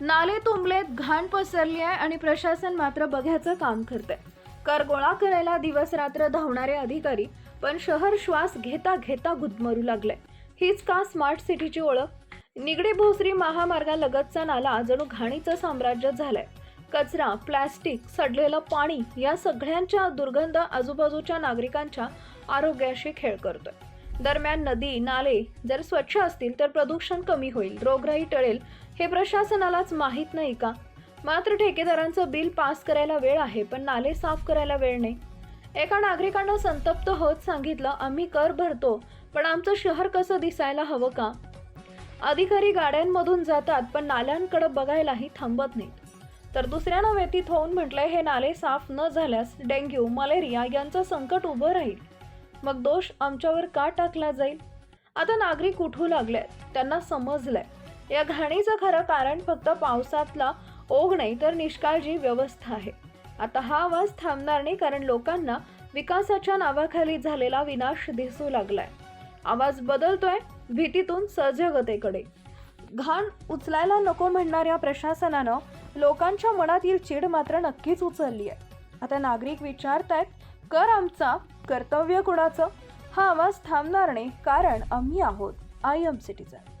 नाले तुंबलेत घाण पसरली आहे आणि प्रशासन मात्र बघ्याचं काम करते कर गोळा करायला दिवस रात्र धावणारे अधिकारी पण शहर श्वास घेता घेता गुदमरू लागले हीच का स्मार्ट सिटीची ओळख? निगडी भोसरी महामार्गालगतचा नाला जणू घाणीचं साम्राज्य झालंय. कचरा प्लॅस्टिक सडलेलं पाणी या सगळ्यांच्या दुर्गंध आजूबाजूच्या नागरिकांच्या आरोग्याशी खेळ करतोय. दरम्यान नदी नाले जर स्वच्छ असतील तर प्रदूषण कमी होईल. रोगराई टळेल. हे प्रशासनालाच माहीत नाही का? मात्र ठेकेदारांचं बिल पास करायला वेळ आहे पण नाले साफ करायला वेळ नाही. एका नागरिकानं संतप्त होत सांगितलं आम्ही कर भरतो पण आमचं शहर कसं दिसायला हवं का? अधिकारी गाड्यांमधून जातात पण नाल्यांकडे बघायलाही थांबत नाहीत. तर दुसऱ्यानं व्यतीत होऊन म्हटलंय हे नाले साफ न झाल्यास डेंग्यू मलेरिया यांचं संकट उभं राहील. मग दोष आमच्यावर का टाकला जाईल? आता नागरिक उठू लागलेत. त्यांना समजलंय. या घाणीचं खरं कारण फक्त पावसातला ओघ नाही तर निष्काळजी व्यवस्था आहे. आता हा आवाज थांबणार नाही कारण लोकांना विकासाच्या नावाखाली झालेला विनाश दिसू लागलाय. आवाज बदलतोय भीतीतून सजगतेकडे. घाण उचलायला नको म्हणणाऱ्या प्रशासनानं लोकांच्या मनातील चीड मात्र नक्कीच उचलली आहे आता नागरिक विचारतायत कर आमचा कर्तव्य कुणाचं? हा आवाज थांबणार नाही कारण आम्ही आहोत. I am citizen